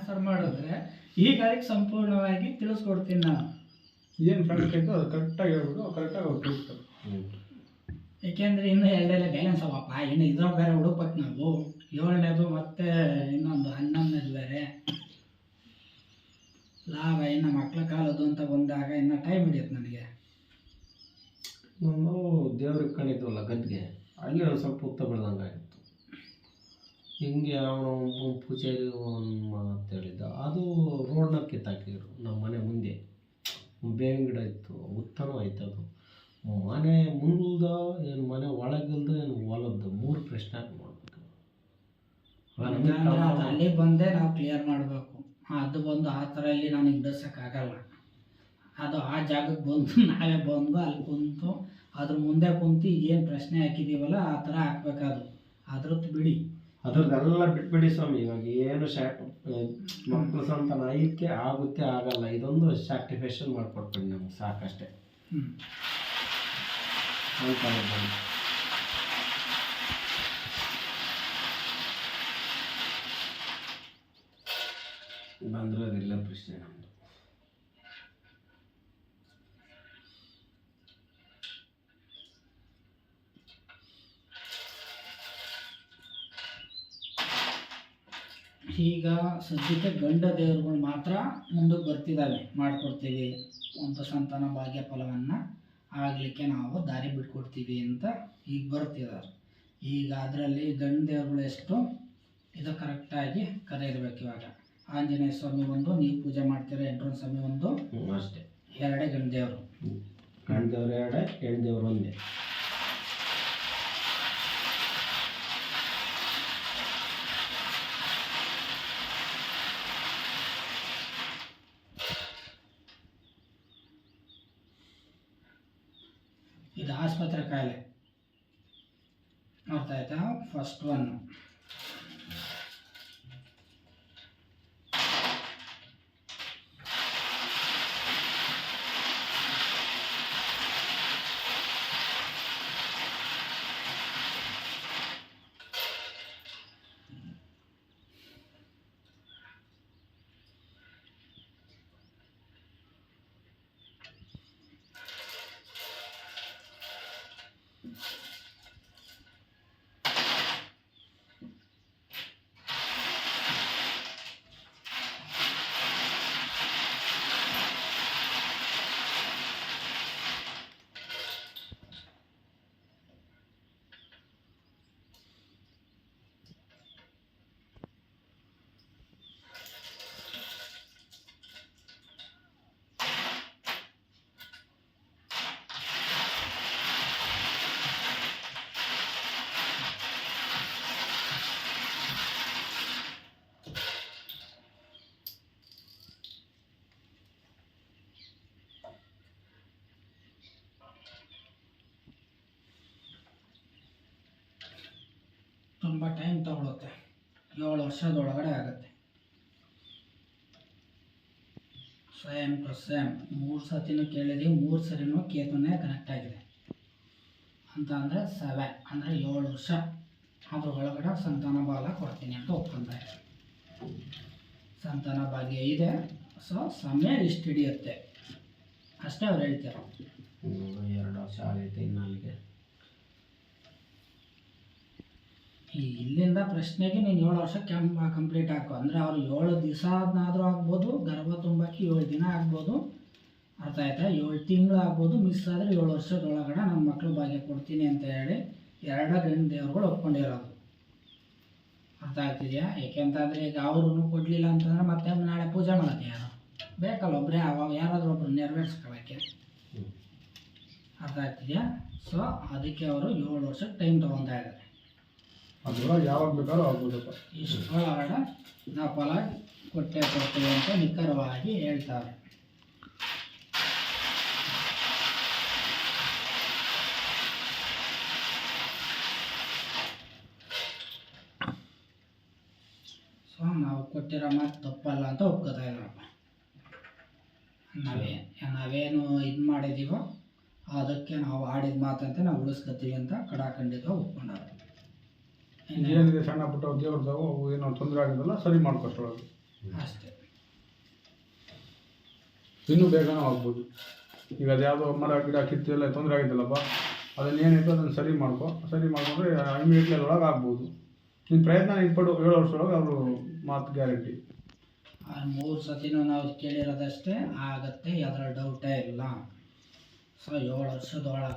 Answer ಮಾಡಿದ್ರೆ ಈ ಅದಕ್ಕೆ ಸಂಪೂರ್ಣವಾಗಿ ತಿಳಿಸ್ಕೊಡ್ತೀನಿ ನಾನು. ಏನು ಫ್ರೆಂಡ್ ಐತೋ ಅದು ಕರೆಕ್ಟಾಗಿ ಹೇಳ್ಬಿಟ್ಟು ಕರೆಕ್ಟಾಗಿ ಅವ್ರು ತಿಳಿಸ್ತಾರೆ. ಏಕೆಂದ್ರೆ ಇನ್ನು ಎರಡೆಲ್ಲ ಬ್ಯಾಲೆನ್ಸ್ ಅವಪ್ಪ ಇನ್ನು ಇದ್ರಾಗ ಬೇರೆ ಹುಡುಕ್ಬೇಕು ನಾವು. ಏಳನೇದು ಮತ್ತೆ ಇನ್ನೊಂದು ಹನ್ನೊಂದನೇದು ಬೇರೆ ಲಾಭ ಇನ್ನು ಮಕ್ಳ ಕಾಲದ್ದು ಅಂತ ಬಂದಾಗ ಇನ್ನು ಟೈಮ್ ಹಿಡಿಯುತ್ತೆ ನನಗೆ. ನಾವು ದೇವ್ರಿಗೆ ಕಣಿದ್ವಲ್ಲ ಗದ್ಗೆ ಅಲ್ಲಿ ಒಂದು ಸ್ವಲ್ಪ ಉತ್ತ ಬೆಳ್ದಂಗೆ ಹಿಂಗೆ ಅವನು ಪೂಜಾರಿ ಒಂದು ಮಾತು ಹೇಳಿದ್ದ ಅದು ರೋಡ್ನ ಕಿತ್ತಾಕಿದ್ರು. ನಮ್ಮ ಮನೆ ಮುಂದೆ. ಬೇವಿನ ಗಿಡ ಇತ್ತು. ಉತ್ತಮ ಆಯ್ತು ಅದು. ಮನೆ ಮುಂದ ಏನು ಮನೆ ಒಳಗಿಲ್ದ, ಏನು ಹೊಲದ್ದು, ಮೂರು ಪ್ರಶ್ನೆ ಮಾಡ್ಬೇಕು. ಅದು ಅಲ್ಲಿ ಬಂದೇ ನಾವು ಕ್ಲಿಯರ್ ಮಾಡಬೇಕು. ಅದು ಬಂದು ಆ ಥರ ಇಲ್ಲಿ ನಾನು ಹಿಂಗಿಸೋಕ್ಕಾಗಲ್ಲ ಅದು ಆ ಜಾಗಕ್ಕೆ ಬಂದು ನಾವೇ ಬಂದು ಅಲ್ಲಿ ಕುಂತು, ಅದ್ರ ಮುಂದೆ ಕುಂತು ಏನು ಪ್ರಶ್ನೆ ಹಾಕಿದ್ದೀವಲ್ಲ ಆ ಥರ ಹಾಕ್ಬೇಕದು ಅದ್ರದ್ದು ಬಿಡಿ. ಅದ್ರದ್ದೆಲ್ಲ ಬಿಟ್ಬಿಡಿ ಸ್ವಾಮಿ ಇವಾಗ ಏನು ಶಾಕ್ ಮಕ್ಕಳು ಸ್ವಂತ ಐತೆ ಆಗುತ್ತೆ ಆಗಲ್ಲ ಇದೊಂದು ಸ್ಯಾಕ್ಟಿಫಿಕೇಶನ್ ಮಾಡಿಕೊಡ್ಬೇಡಿ ನಮ್ಗೆ ಸಾಕಷ್ಟೇ. ಅಂತ. ಬಂದ್ರೆ ಅದೆಲ್ಲ ಪ್ರಶ್ನೆ ನಮ್ಮದು ಈಗ ಸದ್ಯಕ್ಕೆ ಗಂಡ ದೇವರುಗಳು ಮಾತ್ರ ಮುಂದಕ್ಕೆ ಬರ್ತಿದ್ದಾವೆ. ಮಾಡಿಕೊಡ್ತೀವಿ ಒಂದು ಸಂತಾನ ಭಾಗ್ಯ ಫಲವನ್ನು ಆಗಲಿಕ್ಕೆ ನಾವು ದಾರಿ ಬಿಟ್ಕೊಡ್ತೀವಿ ಅಂತ ಈಗ ಬರ್ತಿದ್ದಾರೆ ಈಗ ಅದರಲ್ಲಿ ಗಂಡ ದೇವರುಗಳು ಎಷ್ಟು? ಇದು ಕರೆಕ್ಟಾಗಿ ಕರೆ ಇರಬೇಕು ಇವಾಗ. ಆಂಜನೇಯ ಸ್ವಾಮಿ ಒಂದು ನೀವು ಪೂಜೆ ಮಾಡ್ತೀರ ಎಂಟ್ರನ್ ಸ್ವಾಮಿ ಒಂದು ಅಷ್ಟೇ. ಎರಡೇ ಗಂಡ ದೇವರು. ಗಂಡದೇವ್ರು ಎರಡೇ ಹೆಣ್ಣು ದೇವರು ಒಂದೇ. ಇದು ಆಸ್ಪತ್ರೆ ಕಾಯಿಲೆ. ಅರ್ಥ ಆಯ್ತಾ? ಫಸ್ಟ್ ಒನ್ ತುಂಬ ಟೈಮ್ ತಗೊಳುತ್ತೆ. ಏಳು ವರ್ಷದೊಳಗಡೆ ಆಗುತ್ತೆ. ಸೇಮ್ ಟು ಸೇಮ್ ಮೂರು ಸತಿನೂ ಕೇಳಿದ್ವಿ, ಮೂರು ಸರಿನೂ ಕೇತುನೇ ಕನೆಕ್ಟ್ ಆಗಿದೆ. ಅಂತ ಅಂದರೆ ಸವೆ ಅಂದರೆ ಏಳು ವರ್ಷ. ಅದ್ರ ಒಳಗಡೆ ಸಂತಾನ ಬಾಲ ಕೊಡ್ತೀನಿ ಅಂತ ಒಪ್ಕೊಂತಾರೆ ಸಂತಾನ ಭಾಗ್ಯ ಇದೆ, ಸೊ ಸಮಯ ಇಷ್ಟು ಹಿಡಿಯುತ್ತೆ. ಅಷ್ಟೇ ಅವ್ರು ಹೇಳ್ತಾರೆ. ಎರಡು ವರ್ಷ ಆಗೈತೆ ಇನ್ನು ಅಲ್ಲಿಗೆ ಈ ಇಲ್ಲಿಂದ ಪ್ರಶ್ನೆಗೆ ನೀನು ಏಳು ವರ್ಷ ಕ್ಯಾಂಪ್ ಕಂಪ್ಲೀಟ್ ಹಾಕು. ಅಂದರೆ ಅವ್ರು ಏಳು ದಿವಸ ಆದ್ರೂ ಆಗ್ಬೋದು ಗರ್ಭ ತುಂಬಕ್ಕೆ ಏಳು ದಿನ ಆಗ್ಬೋದು. ಅರ್ಥ ಆಯ್ತಾ? ಏಳು ತಿಂಗಳು ಆಗ್ಬೋದು ಮಿಸ್ ಆದರೆ ಏಳು ವರ್ಷದೊಳಗಡೆ ನನ್ನ ಮಕ್ಕಳು ಭಾಗ್ಯ ಕೊಡ್ತೀನಿ ಅಂತ ಹೇಳಿ ಎರಡು ಗಂಡು ದೇವ್ರುಗಳು ಒಪ್ಕೊಂಡಿರೋದು. ಅರ್ಥ ಆಗ್ತಿದೆಯಾ? ಏಕೆಂತಂದರೆ ಈಗ ಅವ್ರೂ ಕೊಡಲಿಲ್ಲ ಅಂತಂದ್ರೆ ಮತ್ತೆ ನಾಳೆ ಪೂಜೆ ಮಾಡೋದು ಯಾರು? ಬೇಕಲ್ಲ ಒಬ್ಬರೇ ಅವಾಗ ಯಾರಾದರೂ ಒಬ್ರು ನೆರವೇರಿಸ್ಕೊಳಕ್ಕೆ. ಅರ್ಥ ಆಗ್ತಿದೆಯಾ? ಸೊ ಅದಕ್ಕೆ ಅವರು ಏಳು ವರ್ಷ ಟೈಮ್ ತೊಗೊತಾ ಇದ್ದಾರೆ. ಅದ್ರೊಳಗೆ ಯಾವಾಗ ಬೇಕಾದ್ರೂ ಆಗ್ಬೋದಪ್ಪ ಇಷ್ಟರೊಳಗಡೆ ನಾ ಫಲ ಕೊಟ್ಟೆ ಕೊಡ್ತೇವೆ ಅಂತ ನಿಖರವಾಗಿ ಹೇಳ್ತಾರೆ. ಸೊ ನಾವು ಕೊಟ್ಟಿರೋ ಮಾತು ತಪ್ಪಲ್ಲ ಅಂತ ಒಪ್ಕೋತಾ ಇದ್ದಾರಪ್ಪ. ನಾವೇ, ನಾವೇನು ಇದು ಮಾಡಿದ್ದೀವೋ ಅದಕ್ಕೆ ನಾವು ಆಡಿದ ಮಾತಂತೆ ನಾವು ಉಳಿಸ್ಕೊತೀವಿ ಅಂತ ಕಡಾಖಂಡಿತ ಒಪ್ಕೊಂಡಾರೆ? ಏನಿದೆ ಸಣ್ಣ ಪುಟ್ಟ ದೇವ್ರದಾವು ಅವು ಏನೋ ತೊಂದರೆ ಆಗೋದಲ್ಲ ಸರಿ ಮಾಡ್ಕೋಷ್ಟೊಳಗೆ ಅಷ್ಟೇ. ಇನ್ನೂ ಬೇಗನೂ ಆಗ್ಬೋದು. ಈಗ ಅದು ಯಾವುದೋ ಮರ ಗಿಡ ಕಿತ್ತೆಲ್ಲ ತೊಂದರೆ ಆಗಿದ್ದಲ್ಲಪ್ಪ ಅದನ್ನೇನಿತ್ತು ಅದನ್ನು ಸರಿ ಮಾಡ್ಕೊ ಸರಿ ಮಾಡಿಕೊಂಡ್ರೆ ಇಮಿಡಿಯೇಟ್ಲಿ ಅದ್ರೊಳಗೆ ಆಗ್ಬೋದು. ನಿನ್ನ ಪ್ರಯತ್ನ ಇಟ್ಬಿಡು ಏಳು ವರ್ಷದೊಳಗೆ ಅವರು ಮಾತು ಗ್ಯಾರಂಟಿ. ಆ ಮೂರು ಸತಿನೂ ನಾವು ಕೇಳಿರೋದಷ್ಟೇ ಆಗತ್ತೆ ಅದರ ಡೌಟೇ ಇಲ್ಲ. ಸೊ ಏಳು ವರ್ಷದೊಳಗೆ